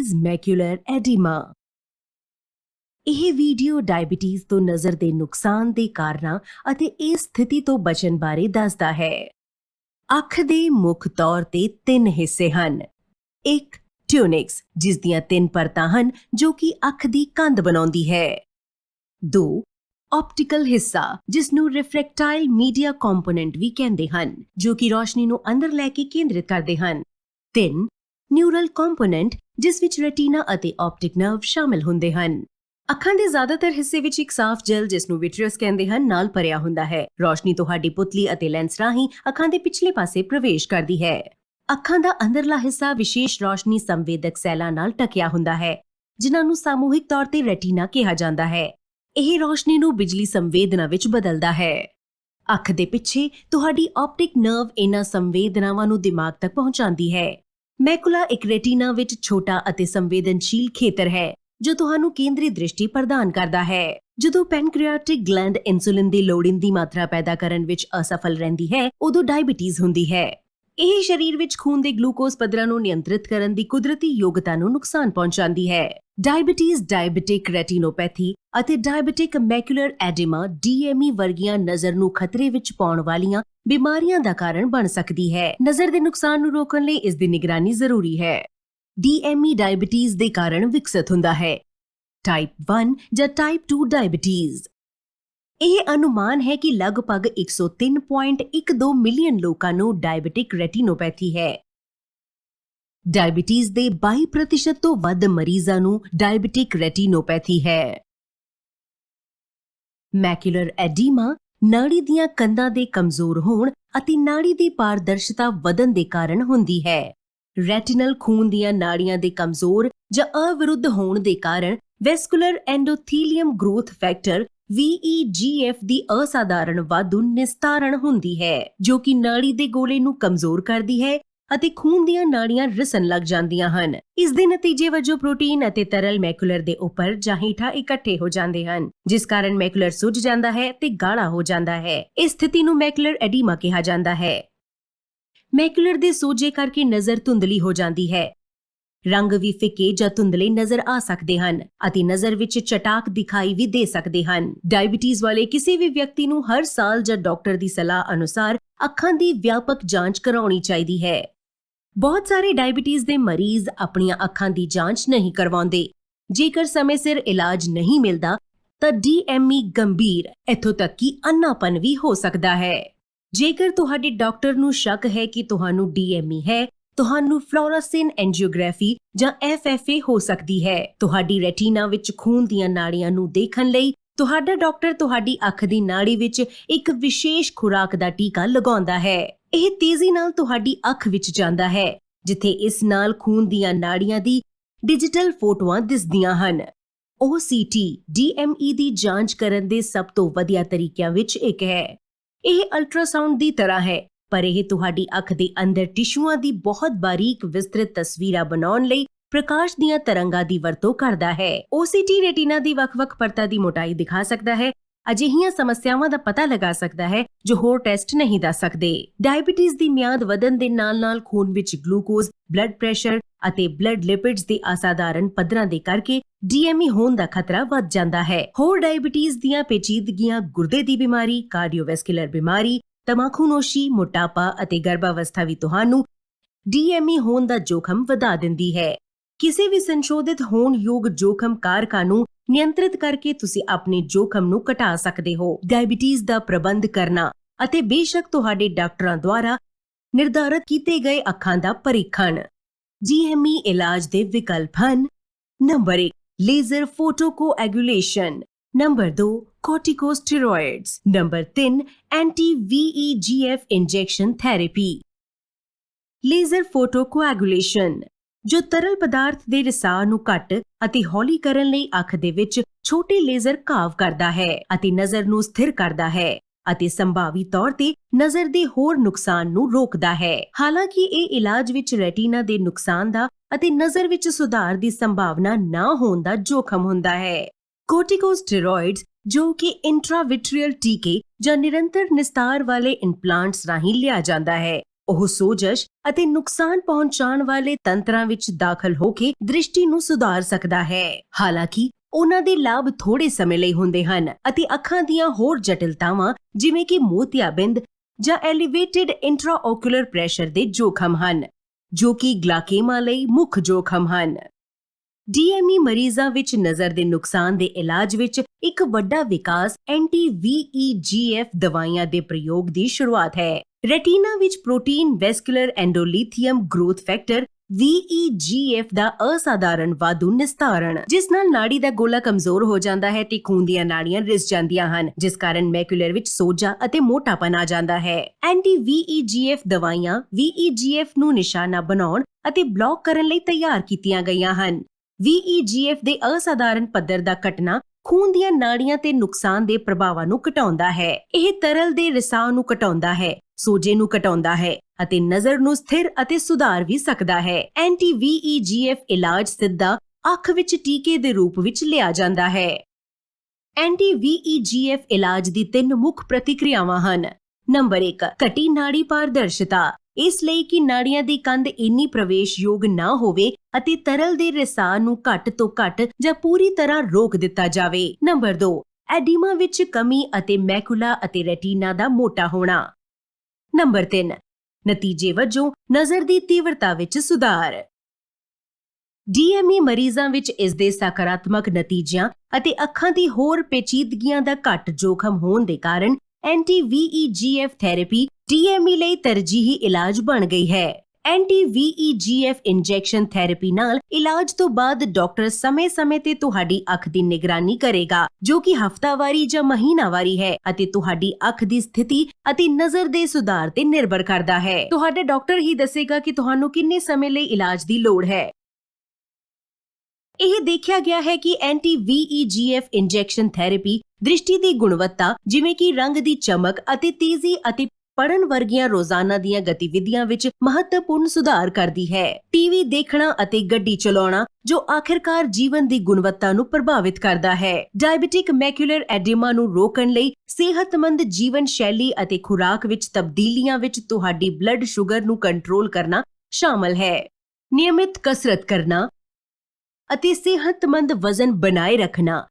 Diabetes macular oedema ਇਹ video diabetes ਤੋਂ ਨਜ਼ਰ ਦੇ ਨੁਕਸਾਨ ਦੇ ਕਾਰਨਾਂ ਅਤੇ ਇਸ ਸਥਿਤੀ ਤੋਂ ਬਚਣ ਬਾਰੇ ਦੱਸਦਾ ਹੈ। ਅੱਖ ਦੇ ਮੁੱਖ ਤੌਰ ਤੇ ਤਿੰਨ ਹਿੱਸੇ ਹਨ। ਇੱਕ ਟਿਊਨਿਕਸ ਜਿਸ ਦੀਆਂ ਤਿੰਨ ਪਰਤਾਂ ਹਨ, ਜੋ ਕਿ ਅੱਖ ਦੀ ਕੰਧ ਬਣਾਉਂਦੀ ਹੈ। ਦੋ ਆਪਟੀਕਲ ਹਿੱਸਾ, ਜਿਸ ਨੂੰ ਰਿਫਰੈਕਟਾਈਲ ਮੀਡੀਆ ਕੰਪੋਨੈਂਟ ਵੀ ਕਹਿੰਦੇ ਹਨ, ਜੋ ਕਿ ਰੋਸ਼ਨੀ ਨੂੰ ਅੰਦਰ ਲੈ ਕੇ ਕੇਂਦਰਿਤ ਕਰਦੇ ਹਨ। 3 ਨਿਊਰਲ ਕੰਪੋਨੈਂਟ, ਜਿਸ ਵਿੱਚ ਰੈਟੀਨਾ ਅਤੇ ਆਪਟਿਕ ਨਰਵ ਸ਼ਾਮਿਲ ਹੁੰਦੇ ਹਨ। ਅੱਖਾਂ ਦੇ ਜ਼ਿਆਦਾਤਰ ਹਿੱਸੇ ਵਿੱਚ ਇੱਕ ਸਾਫ਼ ਜੈਲ, ਜਿਸ ਨੂੰ ਵਿਟਰੀਅਸ ਕਹਿੰਦੇ ਹਨ, ਨਾਲ ਭਰਿਆ ਹੁੰਦਾ ਹੈ। ਰੋਸ਼ਨੀ ਤੁਹਾਡੀ ਪੁਤਲੀ ਅਤੇ ਲੈਂਸ ਰਾਹੀਂ ਅੱਖਾਂ ਦੇ ਪਿਛਲੇ ਪਾਸੇ ਪ੍ਰਵੇਸ਼ ਕਰਦੀ ਹੈ। ਅੱਖਾਂ ਦਾ ਅੰਦਰਲਾ ਹਿੱਸਾ ਵਿਸ਼ੇਸ਼ ਰੋਸ਼ਨੀ ਸੰਵੇਦਕ ਸੈੱਲਾਂ ਨਾਲ ਢਕਿਆ ਹੁੰਦਾ ਹੈ, ਜਿਨ੍ਹਾਂ ਨੂੰ ਸਮੂਹਿਕ ਤੌਰ ਤੇ ਰੈਟੀਨਾ ਕਿਹਾ ਜਾਂਦਾ ਹੈ। ਇਹ ਰੋਸ਼ਨੀ ਨੂੰ ਬਿਜਲੀ ਸੰਵੇਦਨਾ ਵਿੱਚ ਬਦਲਦਾ ਹੈ। ਅੱਖ ਦੇ ਪਿੱਛੇ ਤੁਹਾਡੀ ਆਪਟਿਕ ਨਰਵ ਇਹਨਾਂ ਸੰਵੇਦਨਾਵਾਂ ਨੂੰ ਦਿਮਾਗ ਤੱਕ ਪਹੁੰਚਾਉਂਦੀ ਹੈ। ਮੈਕੂਲਾ ਇੱਕ ਰੈਟੀਨਾ ਵਿੱਚ ਛੋਟਾ ਅਤੇ ਸੰਵੇਦਨਸ਼ੀਲ ਖੇਤਰ ਹੈ, ਜੋ ਤੁਹਾਨੂੰ ਕੇਂਦਰੀ ਦ੍ਰਿਸ਼ਟੀ ਪ੍ਰਦਾਨ ਕਰਦਾ ਹੈ। ਜਦੋਂ ਪੈਨਕ੍ਰੀਆਟਿਕ ਗਲੈਂਡ ਇਨਸੂਲਿਨ ਦੀ ਲੋੜੀਂਦੀ ਮਾਤਰਾ ਪੈਦਾ ਕਰਨ ਵਿੱਚ ਅਸਫਲ ਰਹਿੰਦੀ ਹੈ, ਉਦੋਂ ਡਾਇਬੀਟੀਜ਼ ਹੁੰਦੀ ਹੈ। ਇਹ ਸਰੀਰ ਵਿੱਚ ਖੂਨ ਦੇ ਗਲੂਕੋਜ਼ ਪੱਧਰਾਂ ਨੂੰ ਨਿਯੰਤਰਿਤ ਕਰਨ ਦੀ ਕੁਦਰਤੀ ਯੋਗਤਾ ਨੂੰ ਨੁਕਸਾਨ ਪਹੁੰਚਾਉਂਦੀ ਹੈ। ਡਾਇਬੀਟੀਜ਼ ਡਾਇਬੀਟਿਕ ਰੈਟੀਨੋਪੈਥੀ ਅਤੇ ਡਾਇਬੀਟਿਕ ਮੈਕੂਲਰ ਐਡੇਮਾ DME ਵਰਗੀਆਂ ਨਜ਼ਰ ਨੂੰ ਖਤਰੇ ਵਿੱਚ ਪਾਉਣ ਵਾਲੀਆਂ ਬਿਮਾਰੀਆਂ ਦਾ ਕਾਰਨ ਬਣ ਸਕਦੀ ਹੈ। ਨਜ਼ਰ ਦੇ ਨੁਕਸਾਨ ਨੂੰ ਰੋਕਣ ਲਈ ਇਸ ਦੀ ਨਿਗਰਾਨੀ ਜ਼ਰੂਰੀ ਹੈ। DME ਡਾਇਬੀਟੀਜ਼ ਦੇ ਕਾਰਨ ਵਿਕਸਿਤ ਹੁੰਦਾ ਹੈ। ਟਾਈਪ 1 ਜਾਂ ਟਾਈਪ 2 ਡਾਇਬੀਟੀਜ਼। ਇਹ ਅਨੁਮਾਨ ਹੈ ਕਿ ਲਗਭਗ 103.12 ਮਿਲੀਅਨ ਲੋਕਾਂ ਨੂੰ ਡਾਇਬੀਟਿਕ ਰੈਟੀਨੋਪੈਥੀ ਹੈ। ਡਾਇਬੀਟੀਜ਼ ਦੇ 22% ਤੋਂ ਵੱਧ ਮਰੀਜ਼ਾਂ ਨੂੰ ਡਾਇਬੀਟਿਕ ਰੈਟੀਨੋਪੈਥੀ ਹੈ। ਮੈਕੂਲਰ ਐਡੀਮਾ ਨਾੜੀ ਦੀਆਂ ਕੰਧਾਂ ਦੇ ਕਮਜ਼ੋਰ ਹੋਣ ਅਤੇ ਨਾੜੀ ਦੀ ਪਾਰਦਰਸ਼ਤਾ ਵਧਣ ਦੇ ਕਾਰਨ ਹੁੰਦੀ ਹੈ। ਰੈਟਿਨਲ ਖੂਨ ਦੀਆਂ ਨਾੜੀਆਂ ਦੇ ਕਮਜ਼ੋਰ ਜਾਂ ਅਵਿਰੁੱਧ ਹੋਣ ਦੇ ਕਾਰਨ vascular endothelium growth factor VEGF ਦੀ ਅਸਾਧਾਰਣ ਵਾਧੂ ਨਿਸਤਾਰਣ ਹੁੰਦੀ ਹੈ, ਜੋ ਕਿ ਨਾੜੀ ਦੇ ਗੋਲੇ ਨੂੰ ਕਮਜ਼ੋਰ ਕਰਦੀ ਹੈ ਅਤੇ ਖੂਨ ਦੀਆਂ ਨਾੜੀਆਂ ਰਿਸਣ ਲੱਗ ਜਾਂਦੀਆਂ ਹਨ। ਇਸ ਦੇ ਨਤੀਜੇ ਵਜੋਂ ਪ੍ਰੋਟੀਨ ਅਤੇ ਤਰਲ ਮੈਕੂਲਰ ਦੇ ਉੱਪਰ ਜਾਂ ਹੇਠਾਂ ਇਕੱਠੇ ਹੋ ਜਾਂਦੇ ਹਨ, ਜਿਸ ਕਾਰਨ ਮੈਕੂਲਰ ਸੁੱਜ ਜਾਂਦਾ ਹੈ ਤੇ ਗਾੜਾ ਹੋ ਜਾਂਦਾ ਹੈ। ਇਸ ਸਥਿਤੀ ਨੂੰ ਮੈਕੂਲਰ ਐਡੀਮਾ ਕਿਹਾ ਜਾਂਦਾ ਹੈ। ਮੈਕੂਲਰ ਦੇ ਸੋਜੇ ਕਰਕੇ ਨਜ਼ਰ ਧੁੰਦਲੀ ਹੋ ਜਾਂਦੀ ਹੈ ਰੰਗ ਵੀ ਫਿੱਕੇ ਜਾਂ ਧੁੰਦਲੇ ਨਜ਼ਰ ਆ ਸਕਦੇ ਹਨ ਅਤੇ ਨਜ਼ਰ ਵਿੱਚ ਚਟਾਕ ਦਿਖਾਈ ਵੀ ਦੇ ਸਕਦੇ ਹਨ। ਡਾਇਬੀਟੀਜ਼ ਵਾਲੇ ਕਿਸੇ ਵੀ ਵਿਅਕਤੀ ਨੂੰ ਹਰ ਸਾਲ ਜਾਂ ਡਾਕਟਰ ਦੀ ਸਲਾਹ ਅਨੁਸਾਰ ਅੱਖਾਂ ਦੀ ਵਿਆਪਕ ਜਾਂਚ ਕਰਾਉਣੀ ਚਾਹੀਦੀ ਹੈ। ਬਹੁਤ ਸਾਰੇ ਡਾਇਬੀਟੀਜ਼ ਦੇ ਮਰੀਜ਼ ਆਪਣੀਆਂ ਅੱਖਾਂ ਦੀ ਜਾਂਚ ਨਹੀਂ ਕਰਵਾਉਂਦੇ। ਜੇਕਰ ਸਮੇਂ ਸਿਰ ਇਲਾਜ ਨਹੀਂ ਮਿਲਦਾ, ਤਾਂ DME ਗੰਭੀਰ, ਇਥੋਂ ਤੱਕ ਕਿ ਅੰਨਾਪਨ ਵੀ ਹੋ ਸਕਦਾ ਹੈ। ਜੇਕਰ ਤੁਹਾਡੇ ਡਾਕਟਰ ਨੂੰ ਸ਼ੱਕ ਹੈ ਕਿ ਤੁਹਾਨੂੰ DME ਹੈ ਤੁਹਾਨੂੰ ਫਲੋਰੋਸਿਨ ਐਂਜੀਓਗ੍ਰਾਫੀ ਜਾਂ FFA ਹੋ ਸਕਦੀ ਹੈ। ਤੁਹਾਡੀ ਰੈਟੀਨਾ ਵਿੱਚ ਖੂਨ ਦੀਆਂ ਨਾੜੀਆਂ ਨੂੰ ਦੇਖਣ ਲਈ ਤੁਹਾਡਾ ਡਾਕਟਰ ਤੁਹਾਡੀ ਅੱਖ ਦੀ ਨਾੜੀ ਵਿੱਚ ਇੱਕ ਵਿਸ਼ੇਸ਼ ਖੁਰਾਕ ਦਾ ਟੀਕਾ ਲਗਾਉਂਦਾ ਹੈ। ਇਹ ਤੇਜ਼ੀ ਨਾਲ ਤੁਹਾਡੀ ਅੱਖ ਵਿੱਚ ਜਾਂਦਾ ਹੈ, ਜਿੱਥੇ ਇਸ ਨਾਲ ਖੂਨ ਦੀਆਂ ਨਾੜੀਆਂ ਦੀ ਡਿਜੀਟਲ ਫੋਟੋਆਂ ਦਿਸਦੀਆਂ ਹਨ। OCT DME ਦੀ ਜਾਂਚ ਕਰਨ ਦੇ ਸਭ ਤੋਂ ਵਧੀਆ ਤਰੀਕਿਆਂ ਵਿੱਚ ਇੱਕ ਹੈ। ਇਹ ਅਲਟਰਾਸਾਊਂਡ ਦੀ ਤਰ੍ਹਾਂ ਹੈ। ਪਰ ਇਹ ਤੁਹਾਡੀ ਅੱਖ ਦੇ ਅੰਦਰ ਟਿਸ਼ੂਆਂ ਦੀ ਬਹੁਤ ਬਾਰੀਕ ਵਿਸਤ੍ਰਿਤ ਤਸਵੀਰਾਂ ਬਣਾਉਣ ਲਈ ਪ੍ਰਕਾਸ਼ ਦੀਆਂ ਤਰੰਗਾਂ ਦੀ ਵਰਤੋਂ ਕਰਦਾ ਹੈ। OCT ਰੈਟੀਨਾ ਦੀ ਵੱਖ-ਵੱਖ ਪਰਤਾਂ ਦੀ ਮੋਟਾਈ ਦਿਖਾ ਸਕਦਾ ਹੈ। ਅਜਿਹੀਆਂ ਸਮੱਸਿਆਵਾਂ ਦਾ ਪਤਾ ਲਗਾ ਸਕਦਾ ਹੈ ਜੋ ਹੋਰ ਟੈਸਟ ਨਹੀਂ ਦੱਸ ਸਕਦੇ। ਡਾਇਬੀਟੀਜ਼ ਦੀ ਮਿਆਦ ਵਧਣ ਦੇ ਨਾਲ-ਨਾਲ ਖੂਨ ਵਿੱਚ ਗਲੂਕੋਜ਼, ਬਲੱਡ ਪ੍ਰੈਸ਼ਰ ਅਤੇ ਬਲੱਡ ਲਿਪਿਡਸ ਦੇ ਅਸਾਧਾਰਨ ਪੱਧਰਾਂ ਦੇ ਕਰਕੇ DME ਹੋਣ ਦਾ ਖਤਰਾ ਵੱਧ ਜਾਂਦਾ ਹੈ। ਹੋਰ ਡਾਇਬੀਟੀਜ਼ ਦੀਆਂ ਪੇਚੀਦਗੀਆਂ ਗੁਰਦੇ ਦੀ ਬਿਮਾਰੀ, ਕਾਰਡੀਓਵੈਸਕੂਲਰ ਬਿਮਾਰੀ ਤਮਾਕੂਨੋਸ਼ੀ ਮੋਟਾਪਾ ਅਤੇ ਗਰਭਾਵਸਥਾ ਵੀ ਤੁਹਾਨੂੰ DME ਹੋਣ ਦਾ ਜੋਖਮ ਵਧਾ ਦਿੰਦੀ ਹੈ। ਕਿਸੇ ਵੀ ਸੰਸ਼ੋਧਿਤ ਹੋਣ ਯੋਗ ਜੋਖਮ ਕਾਰਕਾਂ ਨੂੰ ਨਿਯੰਤਰਿਤ ਕਰਕੇ ਤੁਸੀਂ ਆਪਣੇ ਜੋਖਮ ਨੂੰ ਘਟਾ ਸਕਦੇ ਹੋ। ਡਾਇਬੀਟੀਜ਼ ਦਾ ਪ੍ਰਬੰਧ ਕਰਨਾ ਅਤੇ ਬੇਸ਼ੱਕ ਤੁਹਾਡੇ ਡਾਕਟਰਾਂ ਦੁਆਰਾ ਨਿਰਧਾਰਤ ਕੀਤੇ ਗਏ ਅੱਖਾਂ ਦਾ ਪਰੀਖਣ। DME ਇਲਾਜ ਦੇ ਵਿਕਲਪ ਹਨ number 1 laser photocoagulation. Number 2 corticosteroids. Number 3 anti VEGF injection therapy laser photocoagulation ਜੋ ਤਰਲ ਪਦਾਰਥ ਦੇ ਰਿਸਾਅ ਨੂੰ ਘੱਟ ਅਤੇ ਹੌਲੀ ਕਰਨ ਲਈ ਅੱਖ ਦੇ ਵਿੱਚ ਛੋਟੇ ਲੇਜ਼ਰ ਘਾਵ ਕਰਦਾ ਹੈ ਅਤੇ ਨਜ਼ਰ ਨੂੰ ਸਥਿਰ ਕਰਦਾ ਹੈ ਅਤੇ ਸੰਭਾਵੀ ਤੌਰ ਤੇ ਨਜ਼ਰ ਦੇ ਹੋਰ ਨੁਕਸਾਨ ਨੂੰ ਰੋਕਦਾ ਹੈ। ਹਾਲਾਂਕਿ ਇਹ ਇਲਾਜ ਵਿੱਚ ਰੈਟੀਨਾ ਦੇ ਨੁਕਸਾਨ ਦਾ ਅਤੇ ਨਜ਼ਰ ਵਿੱਚ ਸੁਧਾਰ ਦੀ ਸੰਭਾਵਨਾ ਨਾ ਹੋਣ ਦਾ ਜੋਖਮ ਹੁੰਦਾ ਹੈ। ਕੋਰਟੀਕੋਸਟੇਰੋਇਡਸ ਜੋ ਕਿ ਇੰਟਰਾਵਿਟਰੀਅਲ ਟੀਕੇ ਜਾਂ ਨਿਰੰਤਰ ਨਿਸਤਾਰ ਵਾਲੇ ਇੰਪਲਾਂਟਸ ਰਾਹੀਂ ਲਿਆ ਜਾਂਦਾ ਹੈ। ਉਹ ਸੋਜਸ਼ ਅਤੇ ਨੁਕਸਾਨ ਪਹੁੰਚਾਉਣ ਵਾਲੇ ਤੰਤਰਾਂ ਵਿੱਚ ਦਾਖਲ ਹੋ ਕੇ ਦ੍ਰਿਸ਼ਟੀ ਨੂੰ ਸੁਧਾਰ ਸਕਦਾ ਹੈ। ਹਾਲਾਂਕਿ, ਉਹਨਾਂ ਦੇ ਲਾਭ ਥੋੜੇ ਸਮੇਂ ਲਈ ਹੁੰਦੇ ਹਨ ਅਤੇ ਅੱਖਾਂ ਦੀਆਂ ਹੋਰ ਜਟਿਲਤਾਵਾਂ ਜਿਵੇਂ ਕਿ ਮੋਤੀਆਬਿੰਦ ਜਾਂ ਐਲੀਵੇਟਿਡ ਇੰਟਰਾਓਕੂਲਰ ਪ੍ਰੈਸ਼ਰ ਦੇ ਜੋਖਮ ਹਨ, ਜੋ ਕਿ ਗਲਾਕੇਮਾ ਲਈ ਮੁੱਖ ਜੋਖਮ ਹਨ। ਡੀਐਮਈ ਮਰੀਜ਼ਾਂ ਵਿੱਚ ਨਜ਼ਰ ਦੇ ਨੁਕਸਾਨ ਦੇ ਇਲਾਜ ਵਿੱਚ ਇੱਕ ਵੱਡਾ ਵਿਕਾਸ ਐਂਟੀ VEGF ਦਵਾਈਆਂ ਦੇ ਪ੍ਰਯੋਗ ਦੀ ਸ਼ੁਰੂਆਤ ਹੈ। ਰੈਟੀਨਾ ਵਿੱਚ protein, vascular endothelium growth factor VEGF ਦਾ ਅਸਾਧਾਰਨ ਵਾਧੂ ਨਿਸਤਾਰਣ, ਜਿਸ ਨਾਲ ਨਾੜੀ ਦਾ ਗੋਲਾ ਕਮਜ਼ੋਰ ਹੋ ਜਾਂਦਾ ਹੈ ਤੇ ਖੂਨ ਦੀਆਂ ਨਾੜੀਆਂ ਰਿਸ ਜਾਂਦੀਆਂ ਹਨ, ਜਿਸ ਕਾਰਨ ਮੈਕੂਲਰ ਵਿੱਚ ਸੋਜਾ ਅਤੇ ਮੋਟਾਪਨ ਆ ਜਾਂਦਾ ਹੈ। ਐਂਟੀ VEGF ਦਵਾਈਆਂ VEGF ਨੂੰ ਨਿਸ਼ਾਨਾ ਬਣਾਉਣ ਅਤੇ ਬਲੌਕ ਕਰਨ ਲਈ ਤਿਆਰ ਕੀਤੀਆਂ ਗਈਆਂ ਹਨ। VEGF ਦੇ ਅਸਾਧਾਰਨ ਪੱਧਰ ਦਾ ਘਟਣਾ ਖੂਨ ਦੀਆਂ ਨਾੜੀਆਂ ਤੇ ਨੁਕਸਾਨ ਦੇ ਪ੍ਰਭਾਵਾਂ ਨੂੰ ਘਟਾਉਂਦਾ ਹੈ। ਇਹ ਤਰਲ ਦੇ ਰਿਸਾਅ ਨੂੰ ਘਟਾਉਂਦਾ ਹੈ, ਸੋਜੇ ਨੂੰ ਘਟਾਉਂਦਾ ਹੈ ਅਤੇ ਨਜ਼ਰ ਨੂੰ ਸਥਿਰ ਅਤੇ ਸੁਧਾਰ ਵੀ ਸਕਦਾ ਹੈ। ਐਂਟੀ VEGF ਇਲਾਜ ਸਿੱਧਾ ਅੱਖ ਵਿੱਚ ਟੀਕੇ ਦੇ ਰੂਪ ਵਿੱਚ ਲਿਆ ਜਾਂਦਾ ਹੈ। ਐਂਟੀ VEGF ਇਲਾਜ ਦੀ ਤਿੰਨ ਮੁੱਖ ਪ੍ਰਤੀਕ੍ਰਿਆਵਾਂ ਹਨ। ਨੰਬਰ 1 ਘਟੀ ਨਾੜੀ ਪਾਰਦਰਸ਼ਤਾ। ਇਸ ਲਈ ਕਿ ਨਾੜੀਆਂ ਦੀ ਕੰਧ ਇੰਨੀ ਪ੍ਰਵੇਸ਼ਯੋਗ ਨਾ ਹੋਵੇ ਅਤੇ ਤਰਲ ਦੇ ਰਿਸਾਅ ਨੂੰ ਘੱਟ ਤੋਂ ਘੱਟ ਜਾਂ ਪੂਰੀ ਤਰ੍ਹਾਂ ਰੋਕ ਦਿੱਤਾ ਜਾਵੇ। ਨੰਬਰ 2 ਐਡੀਮਾ ਵਿੱਚ ਕਮੀ ਅਤੇ ਮੈਕੂਲਾ ਅਤੇ ਰੈਟੀਨਾ ਦਾ ਮੋਟਾ ਹੋਣਾ। ਨੰਬਰ 3 ਨਤੀਜੇ ਵਜੋਂ ਨਜ਼ਰ ਦੀ ਤੀਵਰਤਾ ਵਿੱਚ ਸੁਧਾਰ। ਡੀਐਮਈ ਮਰੀਜ਼ਾਂ ਵਿੱਚ ਇਸ ਦੇ ਸਕਾਰਾਤਮਕ ਨਤੀਜਿਆਂ ਅਤੇ ਅੱਖਾਂ ਦੀ ਹੋਰ ਪੇਚੀਦਗੀਆਂ ਦਾ ਘੱਟ ਜੋਖਮ ਹੋਣ ਦੇ ਕਾਰਨ ਐਂਟੀ VEGF ਥੈਰੇਪੀ ਡੀਐਮਈ ਲਈ ਤਰਜੀਹੀ ਇਲਾਜ ਬਣ ਗਈ ਹੈ। ਐਂਟੀ VEGF ਇੰਜੈਕਸ਼ਨ ਥੈਰੇਪੀ ਨਾਲ ਇਲਾਜ ਤੋਂ ਬਾਅਦ ਡਾਕਟਰ ਸਮੇਂ-ਸਮੇਂ ਤੇ ਤੁਹਾਡੀ ਅੱਖ ਦੀ ਨਿਗਰਾਨੀ ਕਰੇਗਾ, ਜੋ ਕਿ ਹਫ਼ਤਾਵਾਰੀ ਜਾਂ ਮਹੀਨਾਵਾਰੀ ਹੈ ਅਤੇ ਤੁਹਾਡੀ ਅੱਖ ਦੀ ਸਥਿਤੀ ਅਤੇ ਨਜ਼ਰ ਦੇ ਸੁਧਾਰ ਤੇ ਨਿਰਭਰ ਕਰਦਾ ਹੈ। ਤੁਹਾਡਾ ਡਾਕਟਰ ਹੀ ਦੱਸੇਗਾ ਕਿ ਤੁਹਾਨੂੰ ਕਿੰਨੇ ਸਮੇਂ ਲਈ ਇਲਾਜ ਦੀ ਲੋੜ ਹੈ। ਇਹ ਦੇਖਿਆ ਗਿਆ ਹੈ ਕਿ ਐਂਟੀ VEGF ਇੰਜੈਕਸ਼ਨ ਥੈਰੇਪੀ ਦ੍ਰਿਸ਼ਟੀ ਦੀ ਗੁਣਵੱਤਾ, ਜਿਵੇਂ ਕਿ ਰੰਗ ਦੀ ਚਮਕ ਅਤੇ ਤੇਜ਼ੀ ਅਤੇ ਪੜਨ ਵਰਗੀਆਂ ਰੋਜ਼ਾਨਾ ਦੀਆਂ ਗਤੀਵਿਧੀਆਂ ਵਿੱਚ ਮਹੱਤਵਪੂਰਨ ਸੁਧਾਰ ਕਰਦੀ ਹੈ। ਟੀਵੀ ਦੇਖਣਾ ਅਤੇ ਗੱਡੀ ਚਲਾਉਣਾ, ਜੋ ਆਖਿਰਕਾਰ ਜੀਵਨ ਦੀ ਗੁਣਵੱਤਾ ਨੂੰ ਪ੍ਰਭਾਵਿਤ ਕਰਦਾ ਹੈ। ਡਾਇਬੀਟਿਕ ਮੈਕੂਲਰ ਐਡੇਮਾ ਨੂੰ ਰੋਕਣ ਲਈ ਸਿਹਤਮੰਦ ਜੀਵਨ ਸ਼ੈਲੀ ਅਤੇ ਖੁਰਾਕ ਵਿੱਚ ਤਬਦੀਲੀਆਂ ਵਿੱਚ ਤੁਹਾਡੀ ਬਲੱਡ ਸ਼ੂਗਰ ਨੂੰ ਕੰਟਰੋਲ ਕਰਨਾ ਸ਼ਾਮਲ ਹੈ। ਨਿਯਮਿਤ ਕਸਰਤ ਕਰਨਾ ਅਤੇ ਸਿਹਤਮੰਦ ਵਜ਼ਨ ਬਣਾਏ ਰੱਖਣਾ।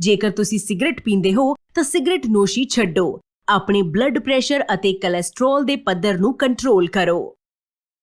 ਜੇਕਰ ਤੁਸੀਂ ਸਿਗਰਟ ਪੀਂਦੇ ਹੋ, ਤਾਂ ਸਿਗਰਟ ਨੋਸ਼ੀ ਛੱਡੋ। ਆਪਣੇ ਬਲੱਡ ਪ੍ਰੈਸ਼ਰ ਅਤੇ ਕੋਲੇਸਟ੍ਰੋਲ ਦੇ ਪੱਧਰ ਨੂੰ ਕੰਟਰੋਲ ਕਰੋ।